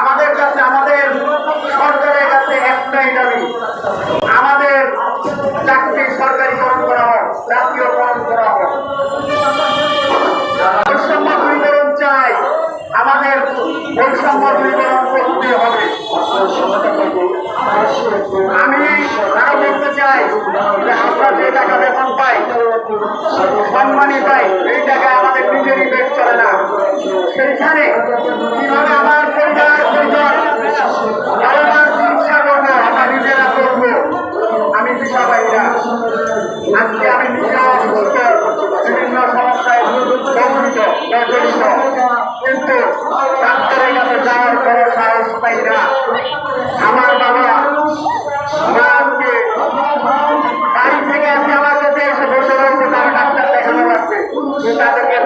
আমাদের কাছে, আমাদের সরকারের কাছে একটাই দাবি। আমাদের চাকরি সরকারিকরণ করা হোক, জাতীয়করণ করা হোক। আমাদের বৈষম্য দূরীকরণ করতে হবে। আমি আরও বলতে চাই যে আমরা যে টাকা বেতন পাই সম্মানই পাই এই জায়গায় আমাদের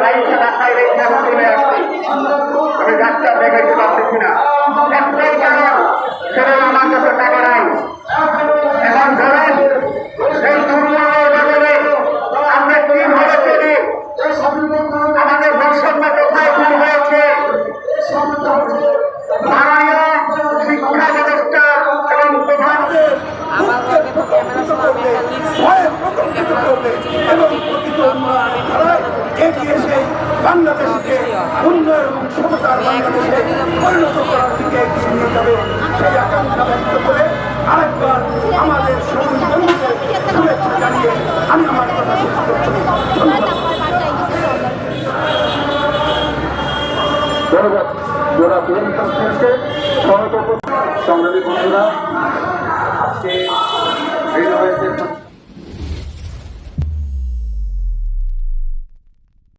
লাইফে রাখায় রেখে পারতেছি না। একটাই কারণ সেটা আমার কাছে এগিয়ে সেই বাংলাদেশকে উন্নয়ন সমতার বাংলাদেশে পরিণত করার দিকে এগিয়ে নিয়ে যাবে। সেই আকাঙ্ক্ষা ব্যক্ত করে আরেকবার আমাদের সবুজ বন্ধুকে শুভেচ্ছা জানিয়ে আমি আমার কথা শেষ করছি। সংগ্রামী বন্ধুরা